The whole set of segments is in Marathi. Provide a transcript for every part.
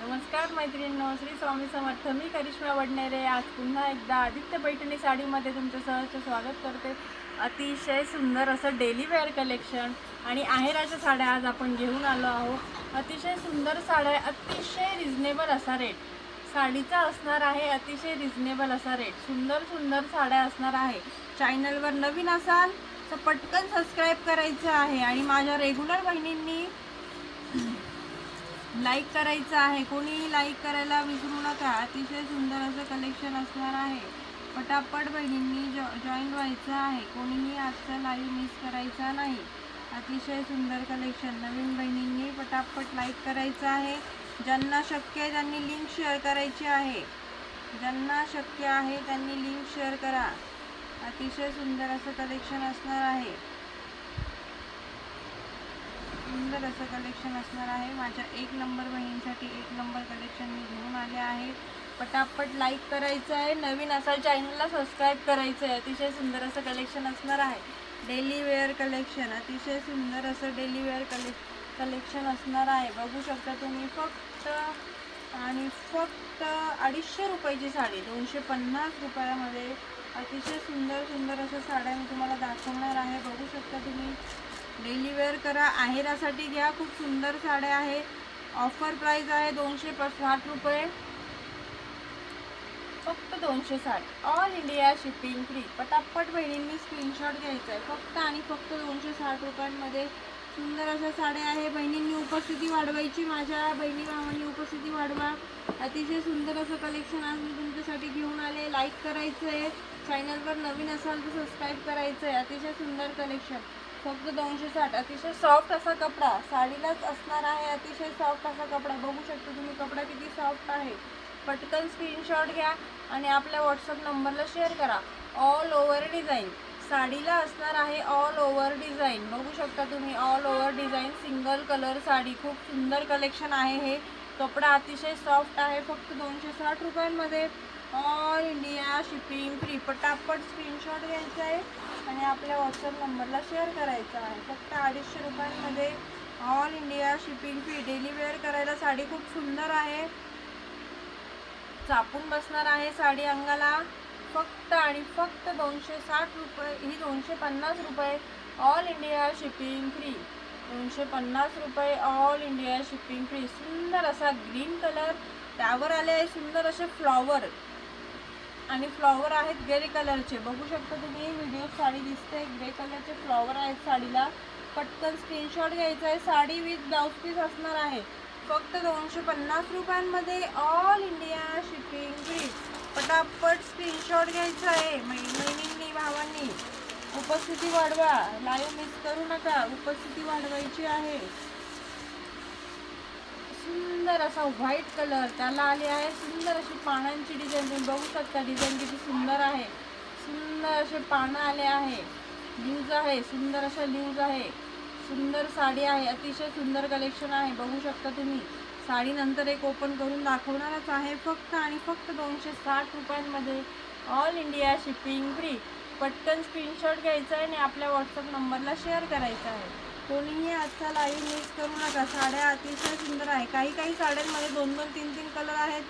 नमस्कार मैत्रिणींनो श्री स्वामी समर्थ. मी करिश्मा वडनेरे. आज पुन्हा एकदा आदित्य पैठणी साडीमध्ये तुमचं सहर्ष स्वागत करते. अतिशय सुंदर असं डेली वेअर कलेक्शन आणि आहेराच्या साड्या आज आपण घेऊन आलो आहोत. अतिशय सुंदर साड्या अतिशय रिजनेबल असा रेट साडीचा असणार आहे अतिशय रिजनेबल असा रेट सुंदर सुंदर साड्या असणार आहे. चॅनलवर नवीन असाल तर पटकन सबस्क्राईब करायचं आहे. आणि माझ्या रेग्युलर बहिणींनी लाईक करायचं आहे. कोणीही लाईक करायला विसरू नका. अतिशय सुंदर असं कलेक्शन असणार आहे. पटापट बहिणींनी जॉ जॉईन व्हायचं आहे. कोणीही आजचा लाईव्ह मिस करायचा नाही. अतिशय सुंदर कलेक्शन नवीन बहिणींनी पटापट लाईक करायचं आहे. ज्यांना शक्य आहे त्यांनी लिंक शेअर करायची आहे. ज्यांना शक्य आहे त्यांनी लिंक शेअर करा. अतिशय सुंदर असं कलेक्शन असणार आहे. सुंदर असं कलेक्शन असणार आहे. माझ्या एक नंबर बहिणींसाठी एक नंबर कलेक्शन मी घेऊन आले आहे. पटापट लाईक करायचं आहे. नवीन असा चॅनलला सबस्क्राईब करायचं आहे. अतिशय सुंदर असं कलेक्शन असणार आहे. डेली वेअर कलेक्शन अतिशय सुंदर असं डेली वेअर कले कलेक्शन असणार आहे. बघू शकता तुम्ही फक्त आणि फक्त अडीचशे रुपयाची साडी दोनशे पन्नास रुपयामध्ये अतिशय सुंदर सुंदर असं साड्या मी तुम्हाला दाखवणार आहे. बघू शकता तुम्ही डेली वेअर करा. आहेरासाठी घ्या. खूप सुंदर साड्या आहे ऑफर प्राईज आहे दोनशे प साठ रुपये. फक्त दोनशे साठ. All India shipping free. पटापट बहिणींनी स्क्रीनशॉट घ्यायचा आहे. फक्त आणि फक्त दोनशे साठ रुपयांमध्ये सुंदर अशा साड्या आहे. बहिणींनी उपस्थिती वाढवायची. माझ्या बहिणी भावांनी उपस्थिती वाढवा. अतिशय सुंदर असं कलेक्शन आज मी तुमच्यासाठी घेऊन आले. लाईक करायचं आहे चॅनलवर नवीन असाल तर सबस्क्राईब करायचं आहे अतिशय सुंदर कलेक्शन फक्त दोनशे साठ. अतिशय सॉफ्ट असा कपडा. साडीलाच असणार आहे अतिशय सॉफ्ट असा कपडा. बघू शकता तुम्ही कपडा किती सॉफ्ट आहे. पटकन स्क्रीनशॉट घ्या आणि आपल्या व्हॉट्सअप नंबरला शेअर करा. ऑल ओव्हर डिझाईन साडीला असणार आहे ऑल ओव्हर डिझाईन बघू शकता तुम्ही all over design single colour sari. खूप सुंदर कलेक्शन आहे हे. कपडा अतिशय सॉफ्ट आहे. फक्त दोनशे साठ रुपयांमध्ये. ऑल इंडिया शिपिंग फ्री पटापट स्क्रीनशॉट घ्यायचं आहे. आणि आपल्या व्हॉट्सअप नंबरला शेअर करायचा आहे. फक्त अडीचशे रुपयांमध्ये all India shipping free daily wear करायला साडी खूप सुंदर आहे. चापून बसणार आहे साडी अंगाला. फक्त आणि फक्त दोनशे साठ रुपये ही दोनशे पन्नास रुपये ऑल इंडिया शिपिंग फ्री दोनशे पन्नास रुपये ऑल इंडिया शिपिंग फ्री सुंदर असा ग्रीन कलर त्यावर आले आहे सुंदर असे फ्लॉवर आणि फ्लॉवर आहेत ग्रे कलरचे. बघू शकता तुम्ही व्हिडिओ साडी दिसते. ग्रे कलरचे फ्लॉवर आहेत साडीला. पटकन स्क्रीनशॉट घ्यायचा आहे. साडी विथ ब्लाऊज पीस असणार आहे. फक्त दोनशे पन्नास रुपयांमध्ये ऑल इंडिया शिपिंग फ्री पटापट स्क्रीनशॉट घ्यायचा आहे. मै- बहिणींनी भावांनी. उपस्थिती वाढवा. लाईव्ह मिस करू नका. उपस्थिती वाढवायची आहे. सुंदर असा व्हाईट कलर त्याला आली आहे सुंदर अशी पानांची डिझाईन तुम्ही बघू शकता डिझाईन किती सुंदर आहे. सुंदर असे पानं आले आहे. ल्यूज आहे सुंदर अशा ल्यूज आहे. सुंदर साडी आहे अतिशय सुंदर कलेक्शन आहे. बघू शकता तुम्ही. साडी नंतर एक ओपन करून दाखवणारच आहे. फक्त आणि फक्त दोनशे साठ रुपयांमध्ये ऑल इंडिया शिपिंग फ्री पटकन स्क्रीनशॉट घ्यायचा आहे आणि आपल्या व्हॉट्सअप नंबरला शेअर करायचा आहे. कोणीही आजकाल आई मिक्स करू नका. साड्या अतिशय सुंदर आहे. काही काही साड्यांमध्ये दोन दोन तीन तीन कलर आहेत.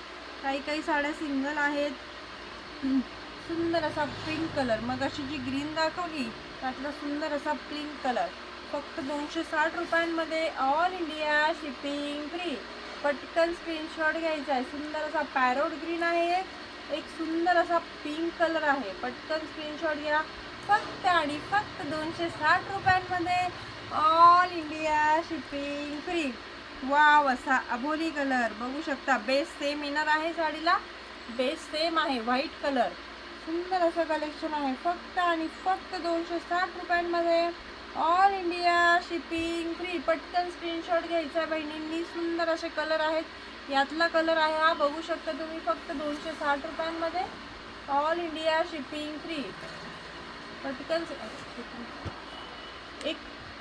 काही काही साड्या सिंगल आहेत. सुंदर असा पिंक कलर मग अशी जी ग्रीन दाखवली त्यातला सुंदर असा पिंक कलर फक्त दोनशे साठ रुपयांमध्ये ऑल इंडिया शिपिंग फ्री पटकन स्क्रीनशॉट घ्यायचा आहे. सुंदर असा पॅरोट ग्रीन आहे एक. सुंदर असा पिंक कलर आहे. पटकन स्क्रीनशॉट घ्या. फक्त आणि फक्त दोनशे साठ रुपयांमध्ये all India shipping free wow असा अबोली कलर बघू शकता बेस सेम येणार आहे साडीला बेस सेम आहे व्हाईट कलर सुंदर असं कलेक्शन आहे फक्त आणि फक्त दोनशे साठ रुपयांमध्ये. ऑल इंडिया शिपिंग फ्री पटकन स्क्रीनशॉट घ्यायचा आहे बहिणींनी. सुंदर असे कलर आहेत. यातला कलर आहे हा बघू शकता तुम्ही फक्त दोनशे साठ रुपयांमध्ये. ऑल इंडिया शिपिंग फ्री पटकन एक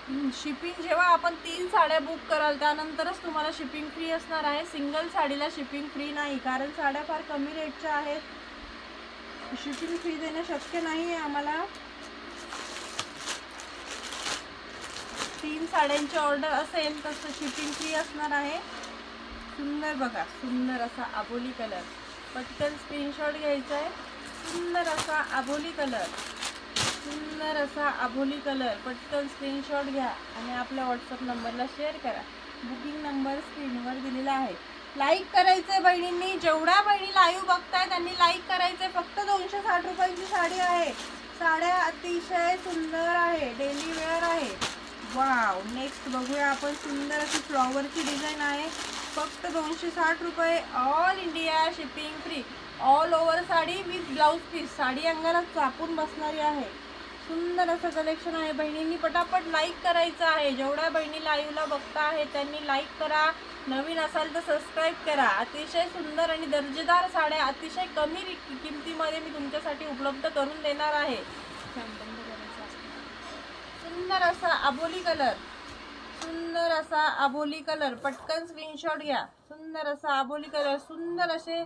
शिपिंग जेव्हा आपण तीन साड्या बुक कराल त्यानंतरच तुम्हाला शिपिंग फ्री असणार आहे. सिंगल साडीला शिपिंग फ्री नाही कारण साड्या फार कमी रेटच्या आहेत. शिपिंग फ्री देणं शक्य नाही आहे आम्हाला. तीन साड्यांची ऑर्डर असेल तसं शिपिंग फ्री असणार आहे. सुंदर बघा सुंदर असा आबोली कलर पटकन स्क्रीनशॉट घ्यायचा आहे सुंदर असा आबोली कलर सुंदर असा आभोली कलर पटकन स्क्रीनशॉट घ्या आणि आपल्या व्हॉट्सअप नंबरला शेअर करा. बुकिंग नंबर स्क्रीनवर दिलेला आहे. लाईक करायचंय बहिणींनी. जेवढ्या बहिणी लाईव्ह बघताय त्यांनी लाईक करायचंय. फक्त दोनशे साठ रुपयांची साडी आहे. साड्या अतिशय सुंदर आहे. डेली वेअर आहे. वाव नेक्स्ट बघूया आपण. सुंदर अशी फ्लॉवरची डिझाईन आहे. फक्त दोनशे साठ रुपये. All India shipping free all over sari with blouse piece sari अंगाला चापून बसणारी आहे. सुंदर असं कलेक्शन आहे. बहिणींनी पटापट लाईक करायचं आहे. जेवढ्या बहिणी लाईव्हला बघता आहे त्यांनी लाईक करा. नवीन असाल तर सबस्क्राईब करा. अतिशय सुंदर आणि दर्जेदार साड्या अतिशय कमी किमतीमध्ये मी तुमच्यासाठी उपलब्ध करून देणार आहे. सुंदर असा आबोली कलर सुंदर असा आबोली कलर पटकन स्क्रीनशॉट घ्या. सुंदर असा आबोली कलर सुंदर असे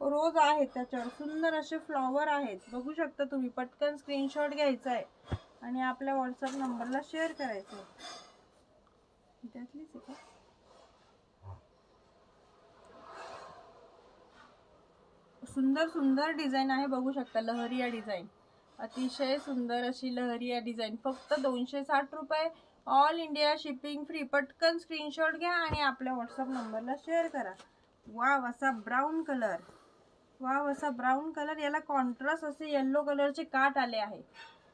रोज आहेत त्याच्यावर. सुंदर असे फ्लॉवर आहेत. बघू शकता तुम्ही पटकन स्क्रीनशॉट घ्यायचा आहे आणि आपल्या व्हॉट्सअप नंबरला शेअर करायचं त्यातलीच आहे का? सुंदर सुंदर डिझाईन आहे बघू शकता लहरिया डिझाईन अतिशय सुंदर अशी लहरिया डिझाईन फक्त दोनशे साठ रुपये. ऑल इंडिया शिपिंग फ्री पटकन स्क्रीनशॉट घ्या आणि आपल्या व्हॉट्सअप नंबरला शेअर करा. वाव असा ब्राऊन कलर वाव असा ब्राऊन कलर याला कॉन्ट्रास्ट असे येल्लो कलरचे काट आले आहे.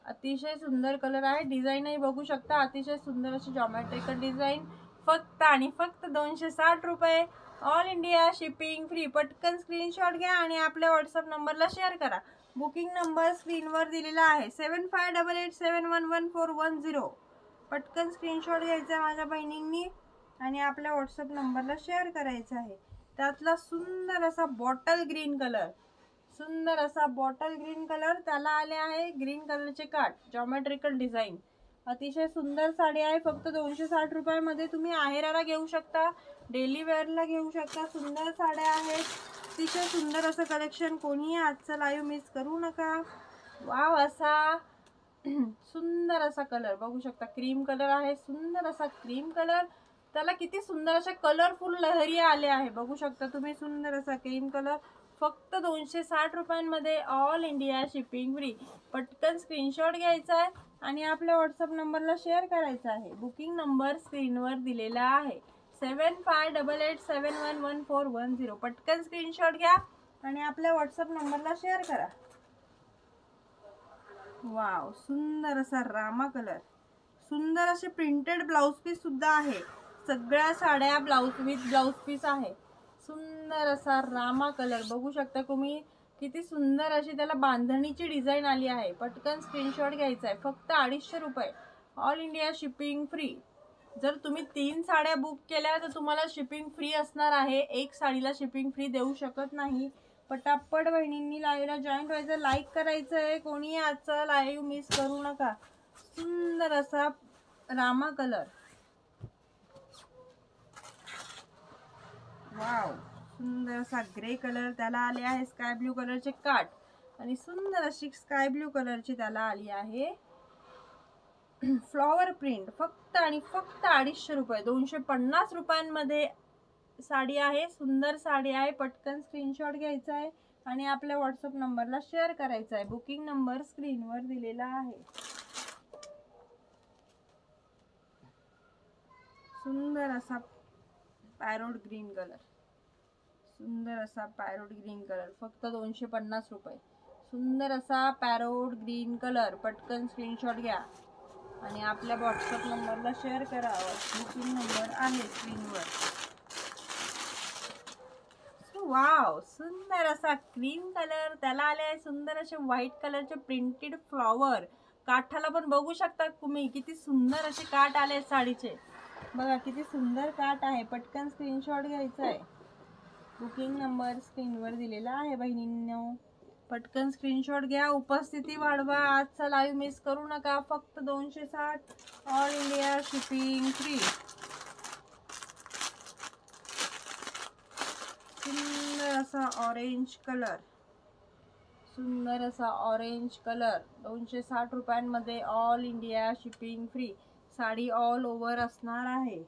अतिशय सुंदर कलर आहे. डिझाईनही बघू शकता अतिशय सुंदर अशी जॉमॅट्रिकल डिझाईन फक्त आणि फक्त दोनशे साठ रुपये. ऑल इंडिया शिपिंग फ्री पटकन स्क्रीनशॉट घ्या आणि आपल्या व्हॉट्सअप नंबरला शेअर करा. बुकिंग नंबर स्क्रीनवर दिलेला आहे. Seven five double eight seven one one four one zero पटकन स्क्रीनशॉट घ्यायचा आहे माझ्या बहिणींनी आणि आपल्या व्हॉट्सअप नंबरला शेअर करायचं आहे. त्यातला सुंदर असा बॉटल ग्रीन कलर. सुंदर असा बॉटल ग्रीन कलर. त्याला आले आहे ग्रीन कलरचे काट जॉमेट्रिकल डिझाईन अतिशय सुंदर साडी आहे. फक्त दोनशे साठ रुपयामध्ये तुम्ही आहेराला घेऊ शकता. डेली वेअरला घेऊ शकता. सुंदर साड्या आहेत. अतिशय सुंदर असं कलेक्शन कोणीही आजचं लाईव्ह मिस करू नका. वाव असा सुंदर असा कलर बघू शकता क्रीम कलर आहे. सुंदर असा क्रीम कलर त्याला किती सुंदर अशा कलरफुल लहरी आले आहे. बघू शकता तुम्ही सुंदर असा क्रीम कलर फक्त दोनशे साठ रुपयांमध्ये ऑल इंडिया शिपिंग फ्री पटकन स्क्रीनशॉट घ्यायचा आहे आणि आपल्या व्हॉट्सअप नंबरला शेअर करायचा आहे. बुकिंग नंबर स्क्रीनवर दिलेला आहे. Seven five double eight seven one one four one zero पटकन स्क्रीनशॉट घ्या आणि आपल्या व्हॉट्सअप नंबरला शेअर करा. वाव सुंदर असा रामा कलर सुंदर असे प्रिंटेड ब्लाऊज पीस सुद्धा आहे. सगळ्या साड्या ब्लाऊज विथ ब्लाऊज पीस आहे. सुंदर असा रामा कलर. बघू शकता तुम्ही किती सुंदर अशी त्याला बांधणीची डिझाईन आली आहे. पटकन स्क्रीनशॉट घ्यायचा आहे. फक्त अडीचशे रुपये. ऑल इंडिया शिपिंग फ्री जर तुम्ही तीन साड्या बुक केल्या तर तुम्हाला शिपिंग फ्री असणार आहे. एक साडीला शिपिंग फ्री देऊ शकत नाही. पटापट बहिणींनी लाईव्हला जॉईन व्हायचं. लाईक करायचं आहे कोणी आजचा लाईव्ह मिस करू नका. सुंदर असा रामा कलर. वाव. सुंदर असा ग्रे कलर त्याला आले आहे स्काय ब्ल्यू कलरचे काट आणि सुंदर अशी स्काय ब्ल्यू कलरची त्याला आली आहे. फ्लॉवर प्रिंट फक्त आणि फक्त अडीचशे रुपये दोनशे पन्नास रुपयांमध्ये साडी आहे सुंदर साडी आहे पटकन स्क्रीनशॉट घ्यायचा आहे आणि आपल्या व्हॉट्सअप नंबरला शेअर करायचा आहे. बुकिंग नंबर स्क्रीनवर दिलेला आहे. सुंदर असा पॅरोट ग्रीन कलर सुंदर असा पॅरोट ग्रीन कलर फक्त दोनशे पन्नास रुपये. सुंदर असा पॅरोट ग्रीन कलर पटकन स्क्रीनशॉट घ्या. आणि आपल्या व्हॉट्सअप नंबरला शेअर करा. बुकिंग नंबर आहे स्क्रीनवर वाव सुंदर असा क्रीम कलर त्याला आले आहे सुंदर असे व्हाईट कलरचे प्रिंटेड फ्लॉवर काठाला पण बघू शकता तुम्ही. किती सुंदर असे काठ आले आहेत साडीचे. बघा किती सुंदर काठ आहे. पटकन स्क्रीनशॉट घ्यायचा आहे. बुकिंग नंबर स्क्रीनवर दिलेला आहे बहिणींनो. पटकन स्क्रीनशॉट घ्या. उपस्थिती वाढवा. आजचा लाईव्ह मिस करू नका. फक्त दोनशे साठ. ऑल इंडिया शिपिंग फ्री सुंदर असा ऑरेंज कलर सुंदर असा ऑरेंज कलर दोनशे साठ रुपयांमध्ये all India shipping free sari all over असणार आहे.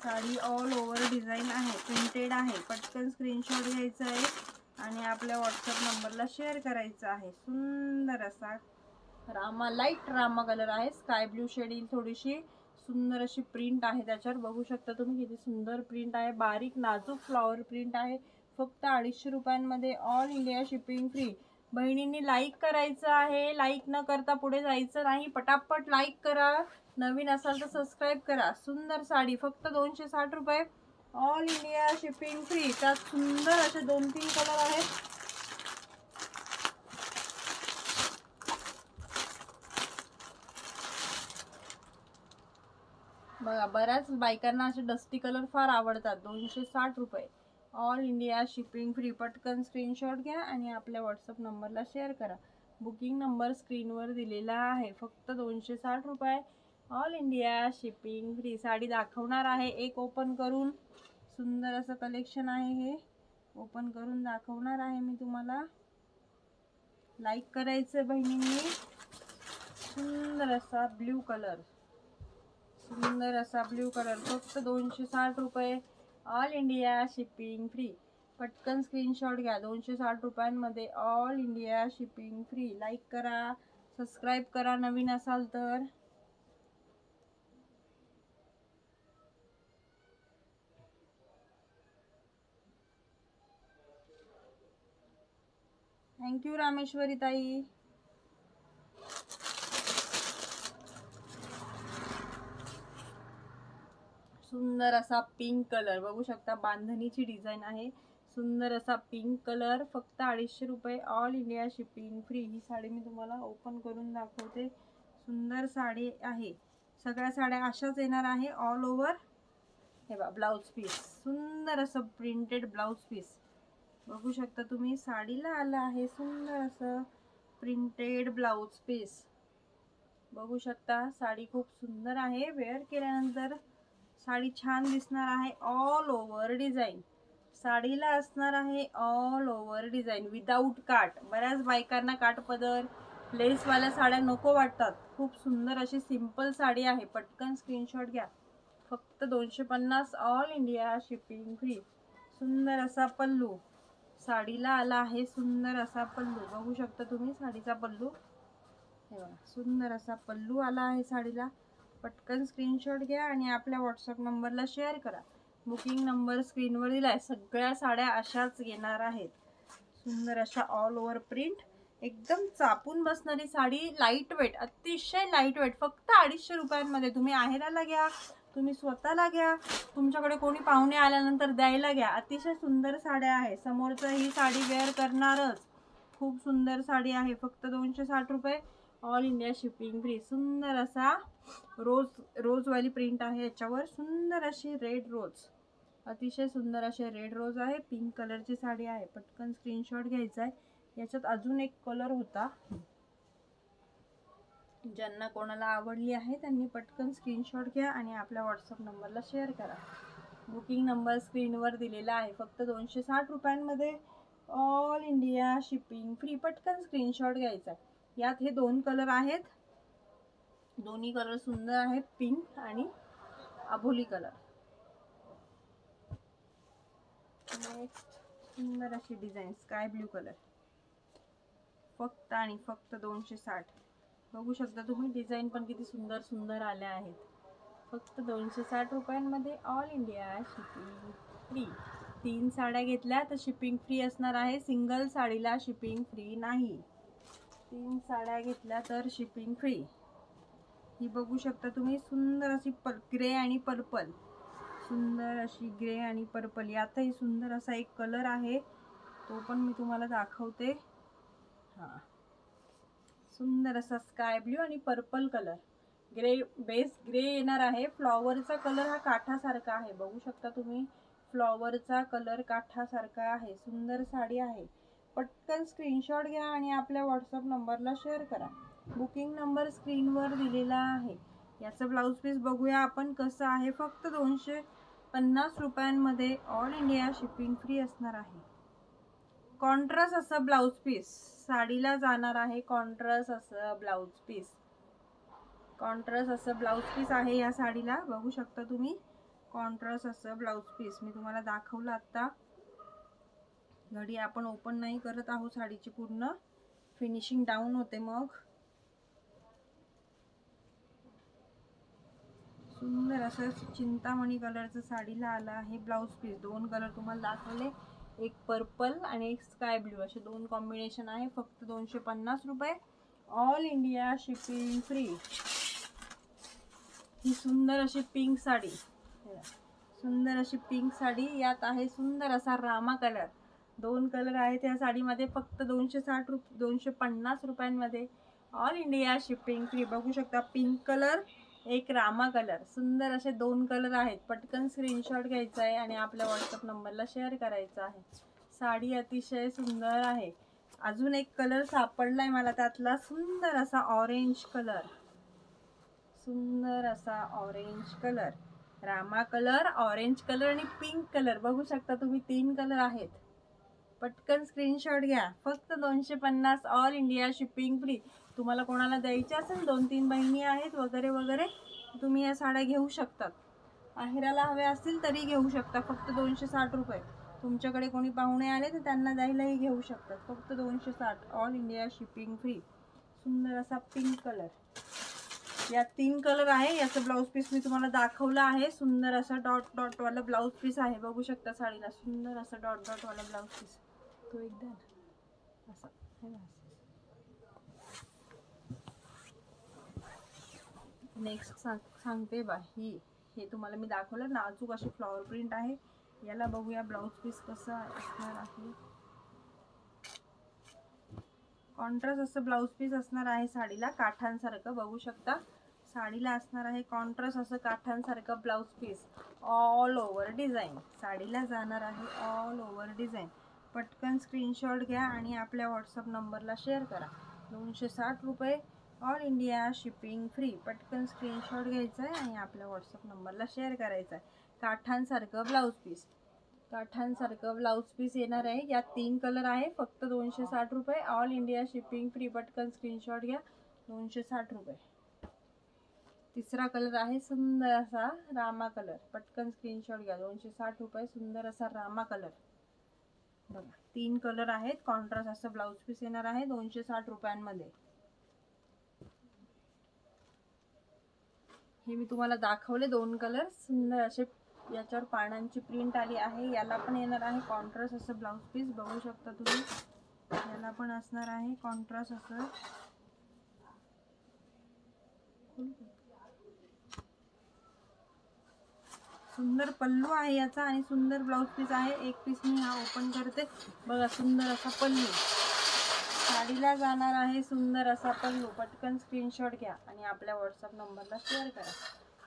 साडी ऑल ओव्हर डिझाईन आहे प्रिंटेड आहे. पटकन स्क्रीनशॉट घ्यायचा आहे आणि आपल्या व्हॉट्सअप नंबरला शेअर करायचा आहे. सुंदर असा रामा लाइट रामा कलर आहे. स्काय ब्ल्यू शेड येईल थोडीशी. सुंदर अशी प्रिंट आहे त्याच्यावर. बघू शकता तुम्ही किती सुंदर प्रिंट आहे. बारीक नाजूक फ्लॉवर प्रिंट आहे. फक्त अडीचशे रुपयांमध्ये ऑल इंडिया शिपिंग फ्री बहिणींनी लाईक करायचं आहे. लाईक न करता पुढे जायचं नाही. पटापट लाईक करा. नवीन असाल तर सबस्क्राईब करा. सुंदर साडी फक्त दोनशे साठ रुपये. ऑल इंडिया शिपिंग फ्री त्यात सुंदर असे दोन तीन कलर आहेत. बघा बऱ्याच बायकांना असे डस्टी कलर फार आवडतात. दोनशे साठ रुपये. ऑल इंडिया शिपिंग फ्री पटकन स्क्रीनशॉट घ्या आणि आपल्या व्हॉट्सअप नंबरला शेअर करा. बुकिंग नंबर स्क्रीनवर दिलेला आहे. फक्त दोनशे साठ रुपये. All India shipping free. Sari दाखवणार आहे. एक ओपन करून. सुंदर असं कलेक्शन आहे हे. ओपन करून दाखवणार आहे मी तुम्हाला. लाईक करायचं बहिणींनी. सुंदर असा ब्ल्यू कलर सुंदर असा ब्ल्यू कलर फक्त दोनशे साठ रुपये. ऑल इंडिया शिपिंग फ्री पटकन स्क्रीनशॉट घ्या. दोनशे साठ रुपयांमध्ये all India shipping free like करा. सबस्क्राईब करा. नवीन असाल तर. थँक्यू रामेश्वरी ताई. सुंदर असा पिंक कलर बघू शकता बांधणीची डिझाईन आहे. सुंदर असा पिंक कलर फक्त अडीचशे रुपये ऑल इंडिया शिपिंग फ्री ही साडी मी तुम्हाला ओपन करून दाखवते. सुंदर साडी आहे. सगळ्या साड्या अशाच येणार आहे ऑल ओव्हर हे बा ब्लाऊज पीस सुंदर असं प्रिंटेड ब्लाऊज पीस बघू शकता तुम्ही साडीला आलं आहे सुंदर असं प्रिंटेड ब्लाऊज पीस बघू शकता साडी खूप सुंदर आहे. वेअर केल्यानंतर साडी छान दिसणार आहे ऑल ओव्हर डिझाईन साडीला असणार आहे ऑल ओव्हर डिझाईन विदाऊट काट बऱ्याच बायकांना काटपदर लेसवाल्या साड्या नको वाटतात. खूप सुंदर अशी सिंपल साडी आहे. पटकन स्क्रीनशॉट घ्या. फक्त दोनशे पन्नास ऑल इंडिया शिपिंग फ्री सुंदर असा पल्लू. साडीला आला आहे सुंदर असा पल्लू. बघू शकता तुम्ही साडीचा पल्लू. हे बघा सुंदर असा पल्लू आला आहे साडीला. पटकन स्क्रीनशॉट घ्या आणि आपल्या व्हॉट्सअप नंबरला शेअर करा. बुकिंग नंबर स्क्रीनवर दिला आहे सगळ्या साड्या अशाच येणार आहेत. सुंदर अशा ऑल ओव्हर प्रिंट एकदम चापून बसणारी साडी लाइट वेट अतिशय लाइट वेट फक्त अडीचशे रुपयांमध्ये. तुम्ही आहेराला घ्या. तुम्ही स्वतःला घ्या. तुमच्याकडे कोणी पाहुणे आल्यानंतर द्यायला घ्या. अतिशय सुंदर साड्या आहे. समोरचं ही साडी वेअर करणारच. खूप सुंदर साडी आहे. फक्त दोनशे साठ रुपये. ऑल इंडिया शिपिंग फ्री सुंदर असा रोज रोजवाली प्रिंट आहे याच्यावर. सुंदर अशी रेड रोज अतिशय सुंदर असे रेड रोज आहे. पिंक कलरची साडी आहे. पटकन स्क्रीनशॉट घ्यायचा आहे याच्यात अजून एक कलर होता. ज्यांना कोणाला आवडली आहे त्यांनी पटकन स्क्रीनशॉट घ्या आणि आपल्या व्हॉट्सअप नंबरला शेअर करा. बुकिंग नंबर स्क्रीनवर दिलेला आहे. फक्त दोनशे साठ रुपयांमध्ये ऑल इंडिया शिपिंग फ्री पटकन स्क्रीनशॉट घ्यायचा आहे. यात हे दोन कलर आहेत. दोन्ही कलर सुंदर आहेत पिंक आणि अभोली कलर नेक्स्ट सुंदर अशी डिझाईन स्काय ब्ल्यू कलर फक्त आणि फक्त दोनशे साठ. बघू शकता तुम्ही डिझाईन पण किती सुंदर सुंदर आल्या आहेत. फक्त दोनशे साठ रुपयांमध्ये ऑल इंडिया शिपिंग फ्री तीन साड्या घेतल्या तर शिपिंग फ्री असणार आहे. सिंगल साडीला शिपिंग फ्री नाही. तीन साड्या घेतल्या तर शिपिंग फ्री ही बघू शकता तुम्ही सुंदर अशी प ग्रे आणि पर्पल सुंदर अशी ग्रे आणि पर्पल यातही सुंदर असा एक कलर आहे. तो पण मी तुम्हाला दाखवते. हां. सुंदर असा स्काय ब्ल्यू आणि purple colour grey base grey येणार आहे. फ्लॉवरचा कलर हा काठासारखा आहे. बघू शकता तुम्ही फ्लॉवरचा कलर काठासारखा आहे. सुंदर साडी आहे. पटकन स्क्रीनशॉट घ्या आणि आपल्या व्हॉट्सअप नंबरला शेअर करा. बुकिंग नंबर स्क्रीनवर दिलेला आहे. याचं ब्लाऊज पीस बघूया आपण कसं आहे. फक्त दोनशे पन्नास रुपयांमध्ये ऑल इंडिया शिपिंग फ्री असणार आहे. कॉन्ट्रास्ट असं ब्लाऊज पीस साडीला जाणार आहे कॉन्ट्रस असं ब्लाऊज पीस कॉन्ट्रस असं ब्लाऊज पीस आहे या साडीला. बघू शकता तुम्ही. कॉन्ट्रस असं ब्लाऊज पीस मी तुम्हाला दाखवलं आत्ता घडी आपण ओपन नाही करत आहोत साडीची पूर्ण. फिनिशिंग डाऊन होते मग. सुंदर असं चिंतामणी कलरचं साडीला आलं आहे ब्लाऊज पीस दोन कलर तुम्हाला दाखवले. एक पर्पल आणि एक स्काय ब्ल्यू असे दोन कॉम्बिनेशन आहे. फक्त दोनशे पन्नास रुपये. All India shipping free. ही सुंदर अशी पिंक साडी. सुंदर अशी पिंक साडी. यात आहे सुंदर असा रामा कलर. दोन कलर आहेत या साडीमध्ये. फक्त दोनशे साठ रुप दोनशे पन्नास रुपयांमध्ये. All India shipping free. बघू शकता पिंक कलर. एक रामा कलर. सुंदर असे दोन कलर आहेत. पटकन स्क्रीनशॉट घ्यायचा आहे आणि आपल्या व्हॉट्सअप नंबरला शेअर करायचा आहे. साडी अतिशय सुंदर आहे. अजून एक कलर सापडलाय मला त्यातला. सुंदर असा ऑरेंज कलर. सुंदर असा orange colour. Rama colour orange colour आणि पिंक कलर. बघू शकता तुम्ही तीन कलर आहेत. पटकन स्क्रीनशॉट घ्या. फक्त दोनशे पन्नास ऑल इंडिया शिपिंग फ्री तुम्हाला कोणाला द्यायचे असेल दोन तीन बहिणी आहेत वगैरे वगैरे तुम्ही या साड्या घेऊ शकतात. आहेराला हव्या असतील तरी घेऊ शकता फक्त दोनशे साठ रुपये. तुमच्याकडे कोणी पाहुणे आले तर त्यांना द्यायलाही घेऊ शकतात. फक्त दोनशे साठ. ऑल इंडिया शिपिंग फ्री सुंदर असा पिंक कलर या तीन कलर आहे. याचं ब्लाऊज पीस मी तुम्हाला दाखवलं आहे. सुंदर असा डॉट डॉटवाला ब्लाऊज पीस आहे. बघू शकता साडीला. सुंदर असं डॉट डॉटवाला ब्लाऊज पीस तो एकदा ना. असं हे बघा नेक्स्ट सांग सांगते बा. ही हे तुम्हाला मी दाखवलं. नाजूक अशी फ्लॉवर प्रिंट आहे. याला बघूया ब्लाऊज पीस कसं असणार आहे. कॉन्ट्रास्ट असं ब्लाऊज पीस असणार आहे साडीला. काठांसारखं बघू शकता. साडीला असणार आहे कॉन्ट्रास्ट असं काठांसारखं blouse piece all over design साडीला जाणार आहे ऑल ओव्हर डिझाईन पटकन स्क्रीनशॉट घ्या आणि आपल्या व्हॉट्सअप नंबरला शेअर करा. दोनशे साठ रुपये ऑल इंडिया शिपिंग फ्री पटकन स्क्रीनशॉट घ्यायचा आहे आणि आपल्या व्हॉट्सअप नंबरला शेअर करायचा आहे काठांसारखं ब्लाऊज पीस काठांसारखं ब्लाऊज पीस येणार आहे. यात तीन कलर आहे. फक्त दोनशे साठ रुपये. ऑल इंडिया शिपिंग फ्री पटकन स्क्रीनशॉट घ्या. दोनशे साठ रुपये. तिसरा कलर आहे सुंदर असा रामा कलर पटकन स्क्रीनशॉट घ्या. दोनशे साठ रुपये. सुंदर असा रामा कलर बघा तीन कलर आहेत. कॉन्ट्रास्ट असं ब्लाऊज पीस येणार आहे. दोनशे साठ रुपयांमध्ये. हे मी तुम्हाला दाखवले दोन कलर सुंदर असे याच्यावर पानांची प्रिंट आली आहे. याला पण येणार आहे कॉन्ट्रास्ट असं ब्लाऊज पीस बघू शकता तुम्ही. याला पण असणार आहे कॉन्ट्रास्ट असं. सुंदर पल्लू आहे याचा आणि सुंदर ब्लाऊज पीस आहे. एक पीस मी हा ओपन करते. बघा सुंदर असा पल्लू. दिला जाणार आहे सुंदर असा पल्लू पटकन स्क्रीनशॉट घ्या आणि आपल्या व्हॉट्सअप नंबरला शेअर करा.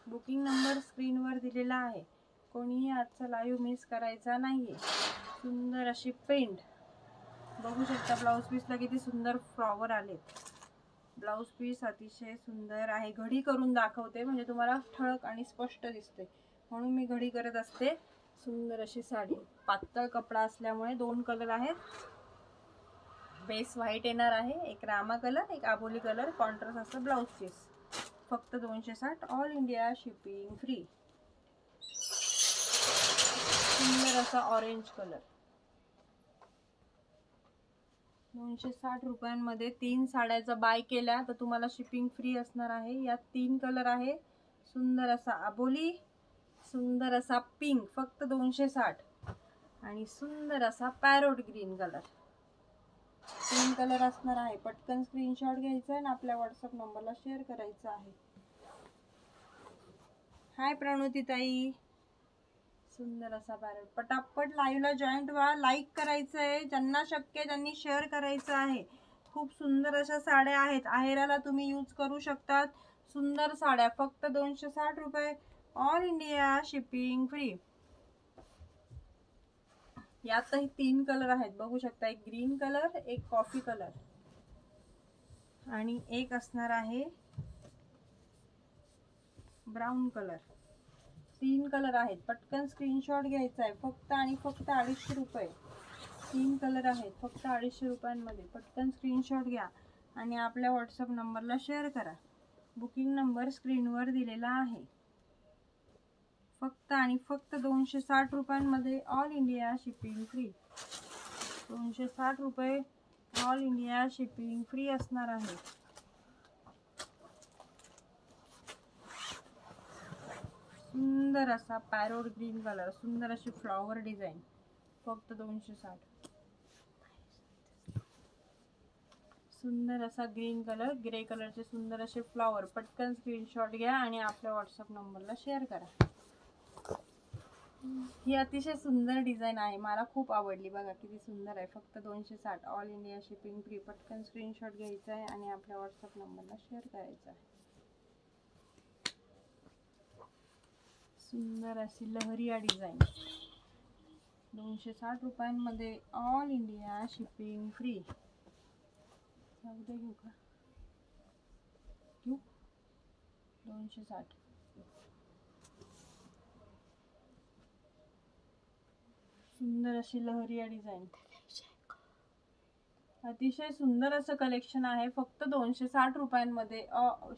बुकिंग नंबर स्क्रीनवर दिलेला आहे. कोणीही आजचा लाईव्ह मिस करायचा नाही आहे सुंदर अशी पेंट बघू शकता ब्लाऊज पीसला किती सुंदर फ्लॉवर आलेत. ब्लाऊज पीस अतिशय सुंदर आहे. घडी करून दाखवते म्हणजे तुम्हाला ठळक आणि स्पष्ट दिसते. म्हणून मी घडी करत असते. सुंदर अशी साडी. पातळ कपडा असल्यामुळे दोन कलर आहेत. बेस व्हाईट येणार आहे एक रामा कलर एक आबोली कलर कॉन्ट्रास्ट असं ब्लाऊज पीस फक्त दोनशे साठ ऑल इंडिया शिपिंग फ्री सुंदर असा ऑरेंज कलर दोनशे साठ रुपयांमध्ये तीन साड्याचा बाय केल्या तर तुम्हाला शिपिंग फ्री असणार आहे. यात तीन कलर आहे. सुंदर असा आबोली सुंदर असा पिंक फक्त दोनशे साठ. आणि सुंदर असा parrot green colour same colour असणार आहे. पटकन स्क्रीनशॉट घ्यायचा आहे आणि आपल्या व्हॉट्सअप नंबरला शेअर करायचं आहे. हाय प्रणोती ताई सुंदर असा पॅरेट पटापट लाईव्हला जॉईंट व्हा. लाईक करायचं आहे ज्यांना शक्य त्यांनी शेअर करायचं आहे. खूप सुंदर अशा साड्या आहेत. आहेराला तुम्ही यूज करू शकतात. सुंदर साड्या. फक्त दोनशे साठ रुपये. ऑल इंडिया शिपिंग फ्री यातही तीन कलर आहेत. बघू शकता एक ग्रीन कलर एक कॉफी कलर आणि एक असणार आहे ब्राऊन कलर तीन कलर आहेत. पटकन स्क्रीनशॉट घ्यायचा आहे. फक्त आणि फक्त अडीचशे रुपये. तीन कलर आहेत. फक्त अडीचशे रुपयांमध्ये. पटकन स्क्रीनशॉट घ्या आणि आपल्या व्हॉट्सअप नंबरला शेअर करा. बुकिंग नंबर स्क्रीनवर दिलेला आहे. फक्त आणि फक्त दोनशे साठ रुपयांमध्ये ऑल इंडिया शिपिंग फ्री दोनशे साठ रुपये ऑल इंडिया शिपिंग फ्री असणार आहे. सुंदर असा पॅरोड ग्रीन कलर सुंदर अशी फ्लॉवर डिझाईन. फक्त दोनशे साठ. सुंदर असा ग्रीन कलर ग्रे कलरचे सुंदर असे फ्लॉवर. पटकन स्क्रीनशॉट घ्या आणि आपल्या व्हॉट्सअप नंबरला शेअर करा. ही अतिशय सुंदर डिझाईन आहे. मला खूप आवडली बघा किती सुंदर आहे. फक्त दोनशे साठ. ऑल इंडिया शिपिंग फ्री पटकन स्क्रीनशॉट घ्यायचा आहे आणि आपल्या व्हॉट्सअप नंबरला शेअर करायचा आहे. सुंदर अशी लहरिया डिझाईन. दोनशे साठ रुपयांमध्ये ऑल इंडिया शिपिंग फ्री घेऊ का? घेऊ. दोनशे साठ. सुंदर अशी लहरिया डिझाईन अतिशय सुंदर असं कलेक्शन आहे. फक्त दोनशे साठ रुपयांमध्ये.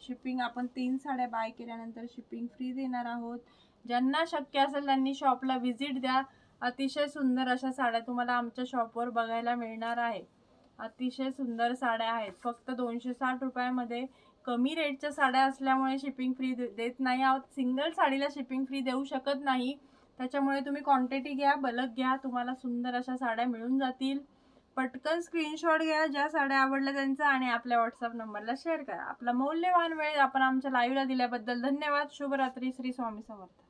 शिपिंग आपण तीन साड्या बाय केल्यानंतर शिपिंग फ्री देणार आहोत. ज्यांना शक्य असेल त्यांनी शॉपला व्हिजिट द्या. अतिशय सुंदर अशा साड्या तुम्हाला आमच्या शॉपवर बघायला मिळणार आहे अतिशय सुंदर साड्या आहेत. फक्त दोनशे साठ रुपयामध्ये. कमी रेटच्या साड्या असल्यामुळे शिपिंग फ्री देत नाही आहोत. सिंगल साडीला शिपिंग फ्री देऊ शकत नाही. त्याच्यामुळे तुम्ही क्वांटिटी घ्या बलक घ्या तुम्हाला सुंदर अशा साड्या मिळून जातील. पटकन स्क्रीनशॉट घ्या ज्या साड्या आवडल्या त्यांचा आणि आपल्या व्हॉट्सअप नंबरला शेअर करा. आपला मौल्यवान वेळ आपण आमच्या लाईव्हला दिल्याबद्दल धन्यवाद. शुभरात्री श्री स्वामी समर्थ.